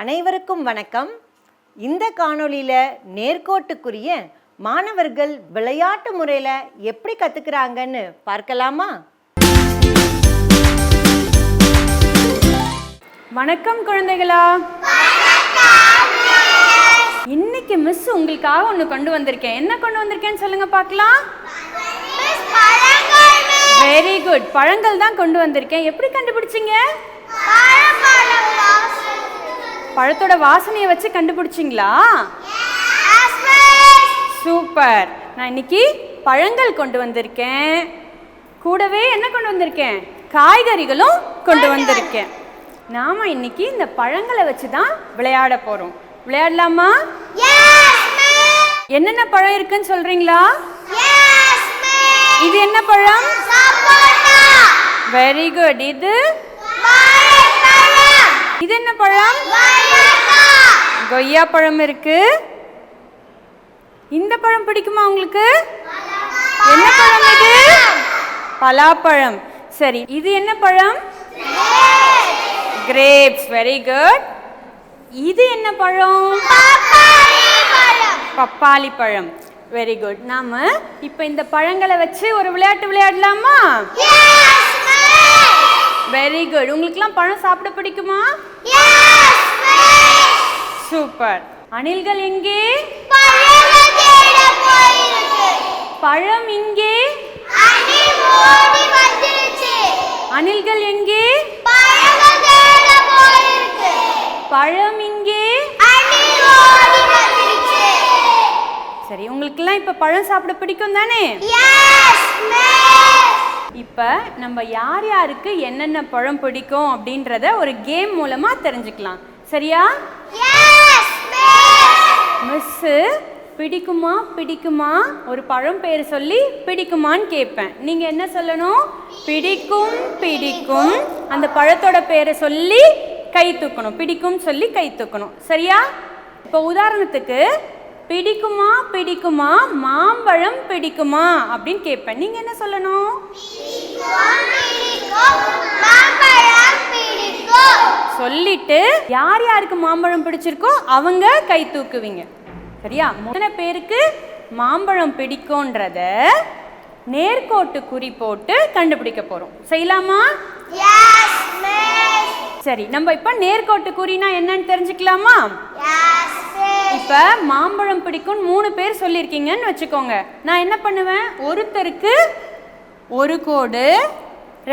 அனைவருக்கும் வணக்கம். இந்த காணொளியில் நேர்கோட்டுக்குரிய மாணவர்கள் விளையாட்டு முறையில் எப்படி கற்றுக்குறாங்கன்னு பார்க்கலாமா? வணக்கம் குழந்தைகளா. இன்னைக்கு மிஸ் உங்களுக்காக ஒன்று கொண்டு வந்திருக்கேன். என்ன கொண்டு வந்திருக்கேன்னு சொல்லுங்க பார்க்கலாம். வெரி குட் பழங்கள் தான் கொண்டு வந்திருக்கேன். எப்படி கண்டுபிடிச்சீங்க? பழத்தோட வாசனையை வச்சு கண்டுபிடிச்சிங்களா? சூப்பர் நான் இன்னைக்கு பழங்கள் கொண்டு வந்திருக்கேன். கூடவே என்ன கொண்டு வந்திருக்கேன்? காய்கறிகளும் கொண்டு வந்திருக்கேன். நாம இன்னைக்கு இந்த பழங்களை வச்சு தான் விளையாட போறோம். விளையாடலாமா? என்னென்ன பழம் இருக்குன்னு சொல்றீங்களா? இது என்ன பழம்? வெரி குட் இது இது என்ன பழம்? கொய்யா பழம் இருக்கு. இந்த பழம் பிடிக்குமா உங்களுக்கு? என்ன பழம் இது? பலாப்பழம். சரி இது என்ன பழம்? கிரேப்ஸ். வெரி குட் இது என்ன பழம்? பப்பாளி பழம். வெரி குட் நாம இப்போ இந்த பழங்களை வச்சு ஒரு விளையாட்டு விளையாடலாமா? வெரி குட் உங்களுக்குலாம் பழம் சாப்பிட பிடிக்குமா? சூப்பர் அணில்கள் எங்கே? பழம் இங்கே? அணில்கள் எங்கே? பழம் இங்கே? சரி உங்களுக்கெல்லாம் இப்போ பழம் சாப்பிட பிடிக்கும் தானே இப்போ நம்ம யார் யாருக்கு என்னென்ன பழம் பிடிக்கும் அப்படின்றத ஒரு கேம் மூலமா தெரிஞ்சுக்கலாம். சரியா? மிஸ்ஸு பிடிக்குமா பிடிக்குமா? ஒரு பழம் பேர் சொல்லி பிடிக்குமான்னு கேட்பேன். நீங்க என்ன சொல்லணும்? பிடிக்கும் பிடிக்கும். அந்த பழத்தோட பேரை சொல்லி கை தூக்கணும். பிடிக்கும் சொல்லி கை தூக்கணும். சரியா? இப்போ உதாரணத்துக்கு பிடிக்குமா பிடிக்குமா? மாம்பழம் பிடிக்குமா? அப்படின்னு கேட்பேன். நீங்க என்ன சொல்லணும்? சொல்லிட்டு யார் யாருக்கு மாம்பழம் பிடிச்சிருக்கோ அவங்க கை தூக்குவீங்க. சரியா? எத்தனை பேருக்கு மாம்பழம் பிடிக்கும்ன்றத நேர்கோட்டு குறி போட்டு கண்டுபிடிக்க போறோம். செய்யலாமா? சரி நம்ம இப்ப நேர்கோட்டு குறினா என்னன்னு தெரிஞ்சுக்கலாமா? இப்போ மாம்பழம் பிடிக்கும் மூணு பேர் சொல்லியிருக்கீங்கன்னு வச்சுக்கோங்க. நான் என்ன பண்ணுவேன்? ஒருத்தருக்கு ஒரு கோடு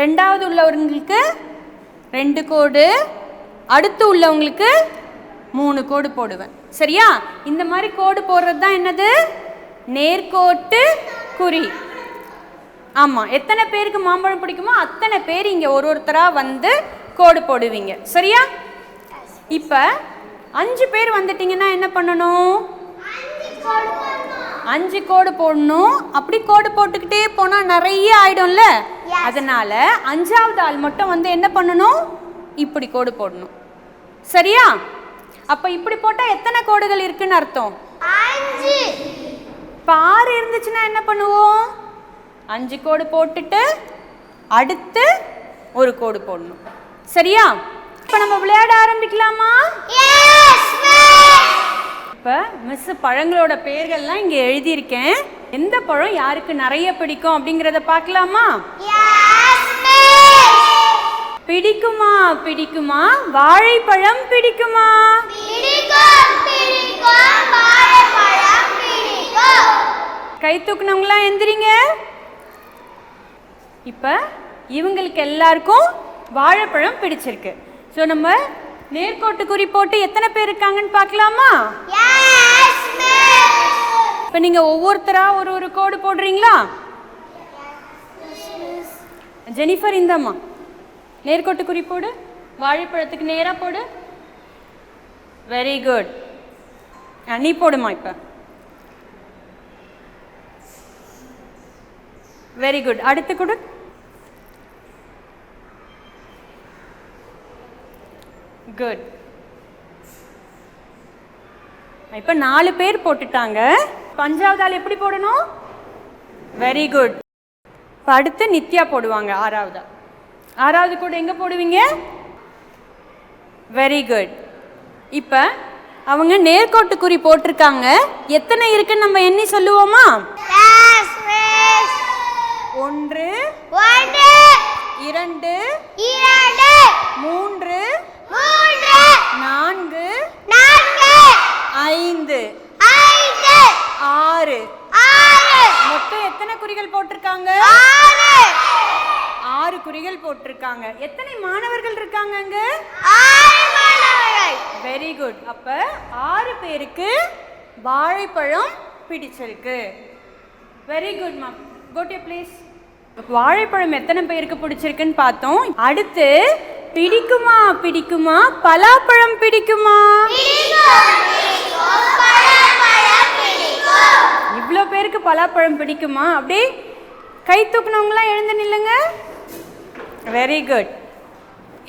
ரெண்டாவது உள்ளவங்களுக்கு ரெண்டு கோடு அடுத்து உள்ளவங்களுக்கு மூணு கோடு போடுவேன். சரியா? இந்த மாதிரி கோடு போடுறது தான் என்னது? நேர்கோட்டு குறி. ஆமாம் எத்தனை பேருக்கு மாம்பழம் பிடிக்குமோ அத்தனை பேர் இங்கே ஒரு ஒருத்தராக வந்து கோடு போடுவீங்க. சரியா? இப்போ அஞ்சு பேர் வந்துட்டீங்கன்னா என்ன பண்ணணும்? அஞ்சு கோடு போடணும். அப்படி கோடு போட்டுக்கிட்டே போனால் நிறைய ஆயிடும்ல? அதனால அஞ்சாவது ஆள் மட்டும் வந்து என்ன பண்ணணும்? இப்படி கோடு போடணும். சரியா? அப்போ இப்படி போட்டால் எத்தனை கோடுகள் இருக்குன்னு அர்த்தம்? இப்போ ஆறு இருந்துச்சுன்னா என்ன பண்ணுவோம்? அஞ்சு கோடு போட்டுட்டு அடுத்து ஒரு கோடு போடணும். சரியா? இப்போ நம்ம விளையாட ஆரம்பிக்கலாமா? இப்போ மிஸ் பழங்களோட பெயர்கள்லாம் இங்கே எழுதியிருக்கேன். எந்த பழம் யாருக்கு நிறைய பிடிக்கும் அப்படிங்கிறத பார்க்கலாமா? பிடிக்குமா? பிடிக்குமா? வாழைப்பழம் பிடிக்குமா? கை தூக்குனவங்களாம் எந்திரிங்க. இப்போ இவங்களுக்கு எல்லாருக்கும் வாழைப்பழம் பிடிச்சிருக்கு. ஸோ நம்ம நேர்கோட்டு குறி போட்டு எத்தனை பேர் இருக்காங்கன்னு பார்க்கலாமா? இப்போ நீங்கள் ஒவ்வொருத்தரா ஒரு ஒரு கோடு போடுறீங்களா? ஜெனிஃபர் இந்தம்மா. நேர்கோட்டு குறி போடு. வாழைப்பழத்துக்கு நேராக போடு. வெரி குட் நீ போடுமா இப்போ? வெரி குட் அடுத்து கொடு. குட் இப்போ நாலு பேர் போட்டுட்டாங்க. பஞ்சாவது ஆள் எப்படி போடணும்? வெரி குட் அடுத்து நித்யா போடுவாங்க ஆறாவதா. ஆறாவது கூட எங்கே போடுவீங்க? வெரி குட் இப்போ அவங்க நேர்கோட்டு குறி போட்டிருக்காங்க. எத்தனை இருக்குன்னு நம்ம எண்ணி சொல்லுவோமா. ஒன்று இரண்டு. மூன்று நான்கு. நான்கு. ஐந்து. ஐந்து. ஆறு. ஆறு. மொத்தம் எத்தனை குறிகள் போட்டிருக்காங்க? ஆறு. ஆறு குறிகள் போட்டிருக்காங்க. எத்தனை மாணவர்கள் இருக்காங்க அங்க? ஆறு மாணவர்கள். வெரி குட் அப்ப ஆறு பேருக்கு வாழைப்பழம் பிடிச்சிருக்கு. வெரி குட் மேம் கோட் ப்ளீஸ் வாழைப்பழம் எத்தனை பேருக்கு பிடிச்சிருக்குன்னு பார்த்தோம். அடுத்து பிடிக்குமா பிடிக்குமா? பலாப்பழம் பிடிக்குமா? இவ்வளோ பேருக்கு பலாப்பழம் பிடிக்குமா? அப்படியே கை தூக்குனவங்களாம் எழுந்து நில்லுங்க. வெரி குட்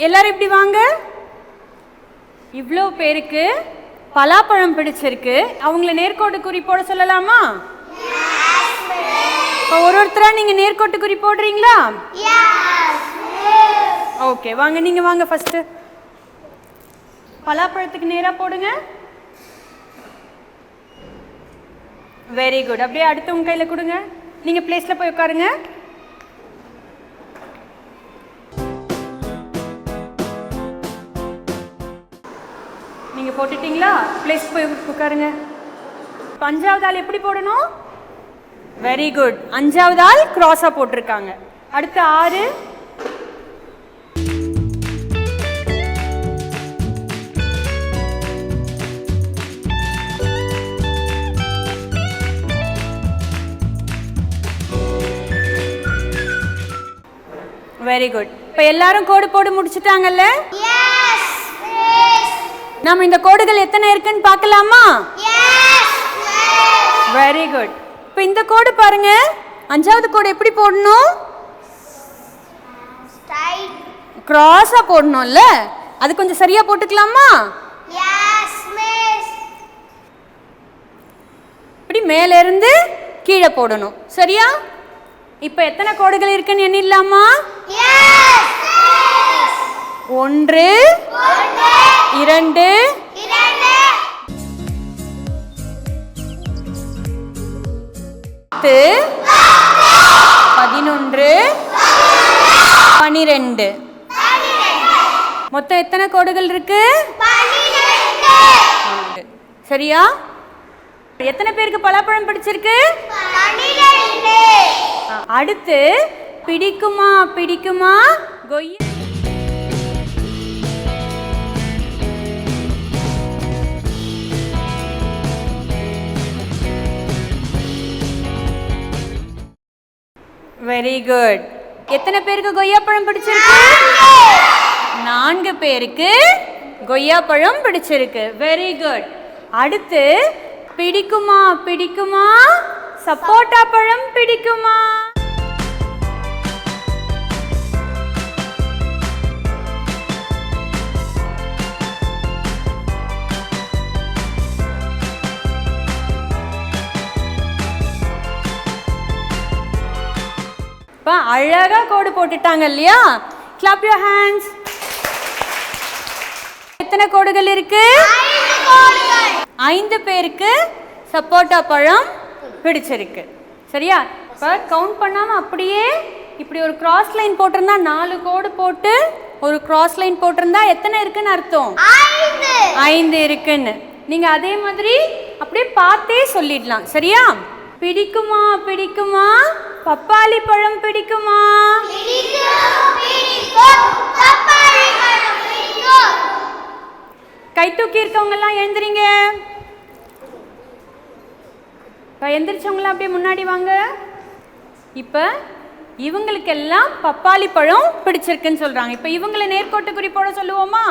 எல்லாரும் இப்படி வாங்க. இவ்வளோ பேருக்கு பலாப்பழம் பிடிச்சிருக்கு. அவங்கள நேர்கோட்டு குறி போட சொல்லலாமா? இப்போ ஒரு ஒருத்தரா நீங்க நேர்கோட்டு குறி போடுறீங்களா? ஓகே வாங்க நீங்கள் வாங்க ஃபஸ்ட்டு பலாப்பழத்துக்கு நேராக போடுங்க. வெரி குட் அப்படியே அடுத்து உங்கள் கையில் கொடுங்க. நீங்கள் பிளேஸில் போய் உட்காருங்க. நீங்கள் போட்டுட்டிங்களா? பிளேஸ் போய் உட்காருங்க. இப்ப அஞ்சாவது ஆள் எப்படி போடணும்? வெரி குட் அஞ்சாவது ஆள் க்ராஸாக போட்டிருக்காங்க. அடுத்து ஆறு. வெரி குட் இப்போ எல்லாரும் கோடு போட்டு முடிச்சிட்டாங்கல்ல? Yes, miss. நாம இந்த கோடுகள் எத்தனை இருக்குன்னு பார்க்கலாமா. வெரி குட் இப்போ இந்த கோடு பாருங்க. அஞ்சாவது கோடு எப்படி போடணும். கிராஸா போடணும்ல. அது கொஞ்சம் சரியா போட்டுக்கலாமா. இப்படி மேல இருந்து கீழே போடணும். சரியா? இப்போ எத்தனை கோடுகள் இருக்குன்னு எண்ணிடலாமா? ஒன்று இரண்டு பத்து பதினொன்று பனிரெண்டு. மொத்தம் எத்தனை கோடுகள் இருக்கு? சரியா? எத்தனை பேருக்கு பலாப்பழம் பிடிச்சிருக்கு? அடுத்து பிடிக்குமா பிடிக்குமா? கொய்ய. வெரி குட் எத்தனை பேருக்கு கொய்யாப்பழம் பிடிச்சிருக்கு? நான்கு பேருக்கு கொய்யாப்பழம் பிடிச்சிருக்கு. வெரி குட் அடுத்து பிடிக்குமா பிடிக்குமா? சப்போட்டா பழம் பிடிக்குமா? இப்போ அழகா கோடு போட்டுட்டாங்க இல்லையா? கிளாப் யூர் ஹேண்ட்ஸ் எத்தனை கோடுகள் இருக்கு? ஐந்து பேருக்கு சப்போட்டா பழம் பிடிச்சிருக்கு. சரியா? இப்போ கவுண்ட் பண்ணாம அப்படியே இப்படி ஒரு கிராஸ் லைன் போட்டிருந்தா நாலு கோடு போட்டு ஒரு கிராஸ் லைன் போட்டிருந்தா எத்தனை இருக்குன்னு அர்த்தம்? ஐந்து, இருக்குன்னு. நீங்க அதே மாதிரி அப்படியே பார்த்தே சொல்லிடலாம். சரியா? பிடிக்குமா பிடிக்குமா? பப்பாளி பழம் பிடிக்குமா. கை தூக்கி இருக்கவங்க எல்லாம் எழுந்துறீங்க இப்போ எந்திரிச்சவங்களாம் அப்படியே முன்னாடி வாங்க. இப்போ இவங்களுக்கெல்லாம் பப்பாளி பழம் பிடிச்சிருக்குன்னு சொல்றாங்க. இப்போ இவங்களை நேர்கோட்டு குறி போட சொல்லுவோமா.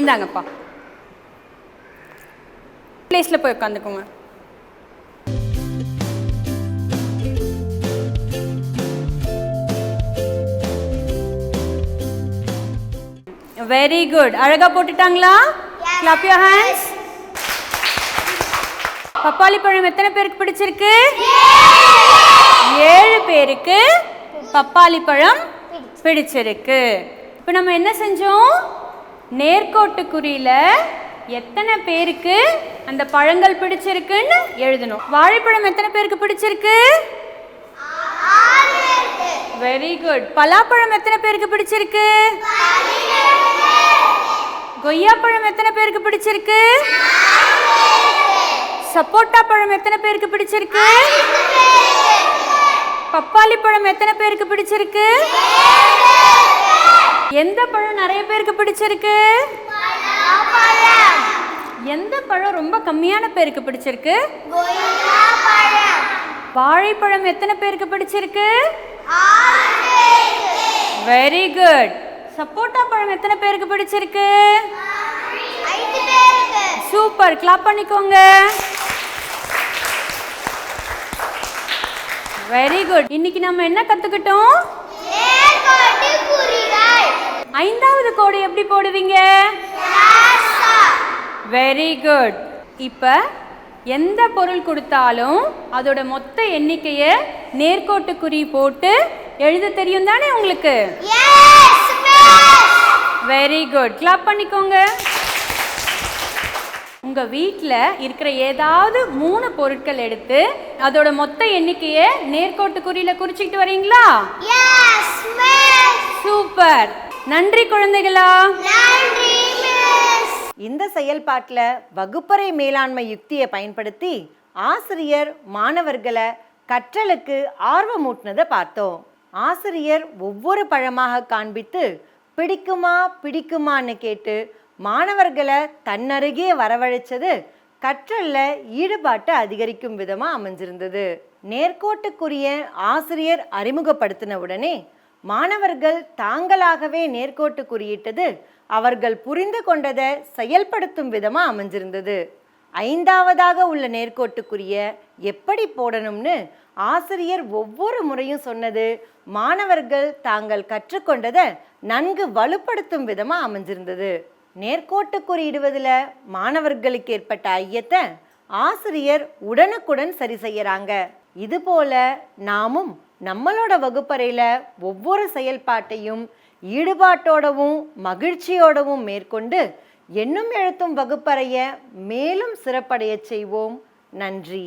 இந்தாங்கப்பா. பிளேஸில் போய் உட்காந்துக்கோங்க. வெரி குட் அழகா போட்டுட்டாங்களா? கிளாப் யூர் ஹேண்ட்ஸ் பப்பாளி பழம் எத்தனை பேருக்கு பிடிச்சிருக்கு? ஏழு பேருக்கு பப்பாளி பழம் பிடிச்சிருக்கு. இப்போ நம்ம என்ன செஞ்சோம்? நேர்கோட்டு குறியில எத்தனை பேருக்கு அந்த பழங்கள் பிடிச்சிருக்குன்னு எழுதணும். வாழைப்பழம் எத்தனை பேருக்கு பிடிச்சிருக்கு? வெரி குட் பலாப்பழம் எத்தனை பேருக்கு பிடிச்சிருக்கு? கொய்யாப்பழம் எத்தனை பேருக்கு பிடிச்சிருக்கு? சப்போட்டா பழம் எத்தனை பேருக்கு பிடிச்சிருக்கு? பப்பாளி பழம் எத்தனை பேருக்கு பிடிச்சிருக்கு? எந்த பழம் நிறைய பேருக்கு பிடிச்சிருக்கு? எந்த பழம் ரொம்ப கம்மியான பேருக்கு பிடிச்சிருக்கு? வாழைப்பழம் எத்தனை பேருக்கு பிடிச்சிருக்கு? வெரி குட் சப்போட்டா பழம் எத்தனை பேருக்கு பிடிச்சிருக்கு? சூப்பர் கிளாப் பண்ணிக்கோங்க. வெரி குட் இன்னைக்கு நம்ம என்ன கத்துக்கிட்டோம்? ஐந்தாவது கோடு எப்படி போடுவீங்க? வெரி குட் இப்போ எந்த பொருள் கொடுத்தாலும் அதோட மொத்த எண்ணிக்கையை நேர்கோட்டு குறி போட்டு எழுத தெரியும் தானே உங்களுக்கு? வெரி குட் கிளாப் பண்ணிக்கோங்க. உங்க வீட்டில் இருக்கிற ஏதாவது மூணு பொருட்கள் எடுத்து அதோட மொத்த எண்ணிக்கையை நேர்கோட்டு குறியில குறிச்சிக்கிட்டு வரீங்களா? Yes miss super. நன்றி குழந்தைகளா. நன்றி மிஸ் இந்த செயல்பாட்டில் வகுப்பறை மேலாண்மை யுக்தியை பயன்படுத்தி ஆசிரியர் மாணவர்களை கற்றலுக்கு ஆர்வமூட்டினதை பார்த்தோம். ஆசிரியர் ஒவ்வொரு பழமாக காண்பித்து பிடிக்குமா பிடிக்குமான்னு கேட்டு மாணவர்களை தன்னருகே வரவழைச்சது கற்றல்ல ஈடுபாட்டை அதிகரிக்கும் விதமாக அமைஞ்சிருந்தது. நேர்கோட்டுக்குரிய ஆசிரியர் அறிமுகப்படுத்தின உடனே மாணவர்கள் தாங்களாகவே நேர்கோட்டு குறியிட்டது அவர்கள் புரிந்து கொண்டதை செயல்படுத்தும் விதமாக அமைஞ்சிருந்தது. ஐந்தாவதாக உள்ள நேர்கோட்டுக்குரிய எப்படி போடணும்னு ஆசிரியர் ஒவ்வொரு முறையும் சொன்னது மாணவர்கள் தாங்கள் கற்றுக்கொண்டதை நன்கு வலுப்படுத்தும் விதமாக அமைஞ்சிருந்தது. நேர்கோட்டு குறியிடுவதில் மாணவர்களுக்கு ஏற்பட்ட ஐயத்தை ஆசிரியர் உடனுக்குடன் சரி செய்யறாங்க. இதுபோல நாமும் நம்மளோட வகுப்பறையில் ஒவ்வொரு செயல்பாட்டையும் ஈடுபாட்டோடவும் மகிழ்ச்சியோடவும் மேற்கொண்டு எண்ணும் எழுத்தும் வகுப்பறையை மேலும் சிறப்படையச் செய்வோம். நன்றி.